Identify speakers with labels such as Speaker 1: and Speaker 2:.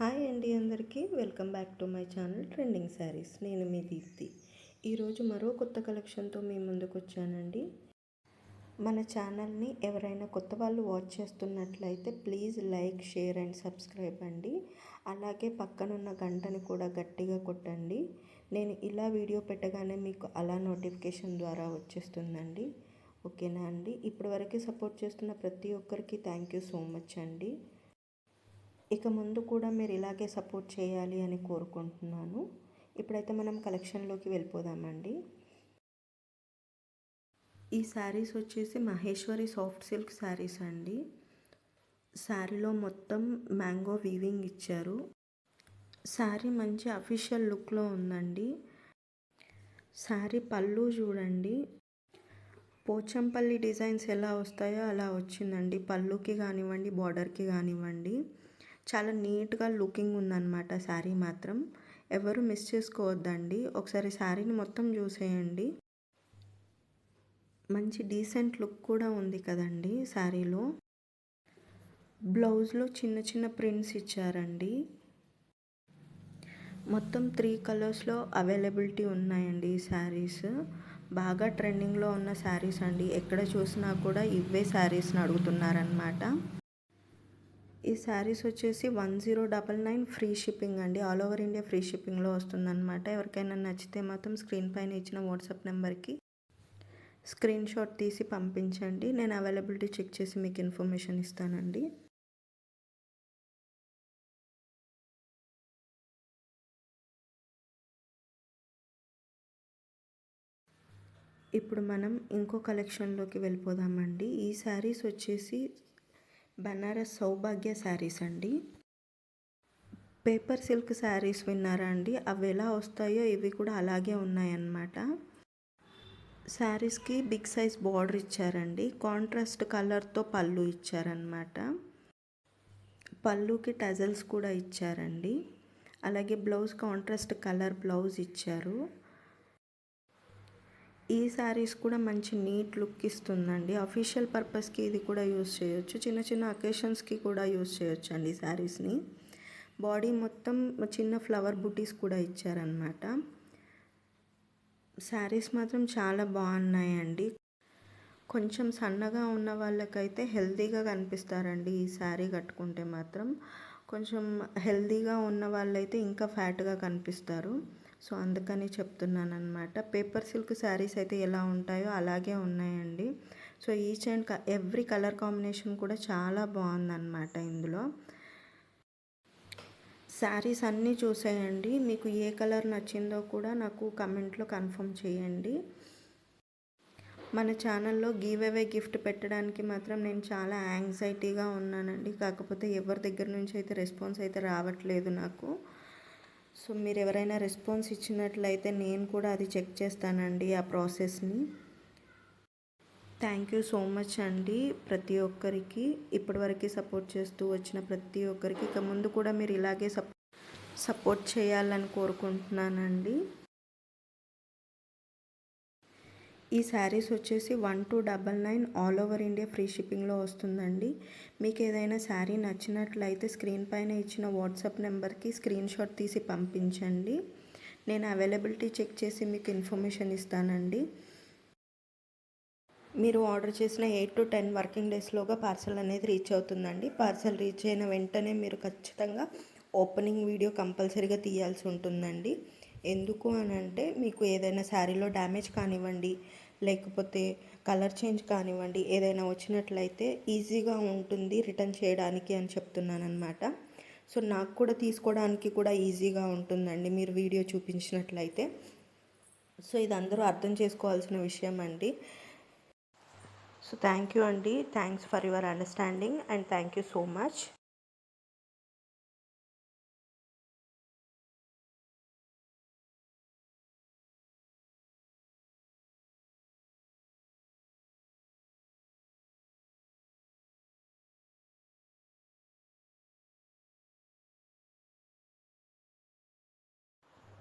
Speaker 1: Hi అండి అందరికీ. Welcome back to my channel trending saris. నేను మీ దీప్తి. ఈరోజు మరో కొత్త కలెక్షన్తో మీ ముందుకు వచ్చానండి. మన ఛానల్ని ఎవరైనా కొత్త వాళ్ళు వాచ్ చేస్తున్నట్లయితే please like share and subscribe అండి. అలాగే పక్కనున్న గంటని కూడా గట్టిగా కొట్టండి. నేను ఇలా వీడియో పెట్టగానే మీకు అలా నోటిఫికేషన్ ద్వారా వచ్చేస్తుందండి. ఓకేనా అండి? ఇప్పటివరకు సపోర్ట్ చేస్తున్న ప్రతి ఒక్కరికి థ్యాంక్ యూ సో మచ్ అండి. ఇక ముందు కూడా మీరు ఇలాగే సపోర్ట్ చేయాలి అని కోరుకుంటున్నాను. ఇప్పుడైతే మనం కలెక్షన్లోకి వెళ్ళిపోదామండి. ఈ శారీస్ వచ్చేసి మహేశ్వరి సాఫ్ట్ సిల్క్ శారీస్ అండి. శారీలో మొత్తం మ్యాంగో వీవింగ్ ఇచ్చారు. శారీ మంచి అఫీషియల్ లుక్లో ఉందండి. శారీ పళ్ళు చూడండి. పోచంపల్లి డిజైన్స్ ఎలా వస్తాయో అలా వచ్చిందండి. పళ్ళుకి కానివ్వండి బార్డర్కి కానివ్వండి. చాలా నీట్గా లుకింగ్ ఉందన్నమాట శారీ మాత్రం. ఎవరు మిస్ చేసుకోవద్దండి. ఒకసారి శారీని మొత్తం చూసేయండి. మంచి డీసెంట్ లుక్ కూడా ఉంది కదండి శారీలో. బ్లౌజ్లో చిన్న చిన్న ప్రింట్స్ ఇచ్చారండి. మొత్తం త్రీ కలర్స్లో అవైలబిలిటీ ఉన్నాయండి ఈ శారీస్. బాగా ట్రెండింగ్లో ఉన్న శారీస్ అండి. ఎక్కడ చూసినా కూడా ఇవే శారీస్ని అడుగుతున్నారనమాట ఈ శారీస్ వచ్చేసి one zero double nine free shipping అండి. ఆల్ ఓవర్ ఇండియా ఫ్రీ షిప్పింగ్లో వస్తుందన్నమాట. ఎవరికైనా నచ్చితే మాత్రం స్క్రీన్ పైన ఇచ్చిన వాట్సాప్ నెంబర్కి స్క్రీన్ షాట్ తీసి పంపించండి. నేను అవైలబిలిటీ చెక్ చేసి మీకు ఇన్ఫర్మేషన్ ఇస్తానండి. ఇప్పుడు మనం ఇంకో కలెక్షన్లోకి వెళ్ళిపోదామండి. ఈ శారీస్ వచ్చేసి బనారస్ సౌభాగ్య శారీస్ అండి. పేపర్ సిల్క్ శారీస్ విన్నారా అండి? అవి ఎలా వస్తాయో ఇవి కూడా అలాగే ఉన్నాయన్నమాట. శారీస్కి బిగ్ సైజ్ బార్డర్ ఇచ్చారండి. కాంట్రాస్ట్ కలర్తో పళ్ళు ఇచ్చారనమాట పళ్ళుకి టజల్స్ కూడా ఇచ్చారండి. అలాగే బ్లౌజ్ కాంట్రాస్ట్ కలర్ బ్లౌజ్ ఇచ్చారు. ఈ శారీస్ కూడా మంచి నీట్ లుక్ ఇస్తుందండి. అఫీషియల్ పర్పస్కి ఇది కూడా యూస్ చేయొచ్చు. చిన్న చిన్న అకేషన్స్కి కూడా యూస్ చేయొచ్చు అండి శారీస్ని బాడీ మొత్తం చిన్న ఫ్లవర్ బుటీస్ కూడా ఇచ్చారనమాట శారీస్ మాత్రం చాలా బాగున్నాయండి. కొంచెం సన్నగా ఉన్న వాళ్ళకైతే హెల్తీగా కనిపిస్తారండి ఈ శారీ కట్టుకుంటే మాత్రం. కొంచెం హెల్తీగా ఉన్న వాళ్ళైతే ఇంకా ఫ్యాట్గా కనిపిస్తారు. సో అందుకని చెప్తున్నాను అనమాట పేపర్ సిల్క్ శారీస్ అయితే ఎలా ఉంటాయో అలాగే ఉన్నాయండి. So each and every colour combination కూడా చాలా బాగుందన్నమాట ఇందులో. శారీస్ అన్నీ చూసేయండి. మీకు ఏ కలర్ నచ్చిందో కూడా నాకు కమెంట్లో కన్ఫర్మ్ చేయండి. మన ఛానల్లో గివ్ అవే గిఫ్ట్ పెట్టడానికి మాత్రం నేను చాలా యాంగ్జైటీగా ఉన్నానండి. కాకపోతే ఎవరి దగ్గర నుంచి అయితే రెస్పాన్స్ అయితే రావట్లేదు నాకు. సో మీరు ఎవరైనా రెస్పాన్స్ ఇచ్చినట్లయితే నేను కూడా అది చెక్ చేస్తానండి ఆ ప్రాసెస్ని. థ్యాంక్ యూ సో మచ్ అండి ప్రతి ఒక్కరికి. ఇప్పటివరకు సపోర్ట్ చేస్తూ వచ్చిన ప్రతి ఒక్కరికి. ఇక ముందు కూడా మీరు ఇలాగే సపోర్ట్ చేయాలని కోరుకుంటున్నానండి. ఈ శారీస్ వచ్చేసి one two double nine all over India free షిప్పింగ్లో వస్తుందండి. మీకు ఏదైనా శారీ నచ్చినట్లయితే స్క్రీన్ పైన ఇచ్చిన వాట్సాప్ నెంబర్కి స్క్రీన్ షాట్ తీసి పంపించండి. నేను అవైలబిలిటీ చెక్ చేసి మీకు ఇన్ఫర్మేషన్ ఇస్తానండి. మీరు ఆర్డర్ చేసిన ఎయిట్ టు టెన్ వర్కింగ్ డేస్లోగా పార్సల్ అనేది రీచ్ అవుతుందండి. పార్సల్ రీచ్ అయిన వెంటనే మీరు ఖచ్చితంగా ఓపెనింగ్ వీడియో కంపల్సరీగా తీయాల్సి ఉంటుందండి. ఎందుకు అని అంటే మీకు ఏదైనా శారీలో డ్యామేజ్ కానివ్వండి లేకపోతే కలర్ చేంజ్ కానివ్వండి ఏదైనా వచ్చినట్లయితే ఈజీగా ఉంటుంది రిటర్న్ చేయడానికి అని చెప్తున్నాను అనమాట సో నాకు కూడా తీసుకోవడానికి కూడా ఈజీగా ఉంటుందండి మీరు వీడియో చూపించినట్లయితే. సో ఇది అందరూ అర్థం చేసుకోవాల్సిన విషయం అండి. సో థ్యాంక్ యూ అండి. Thanks for your understanding and thank you so much.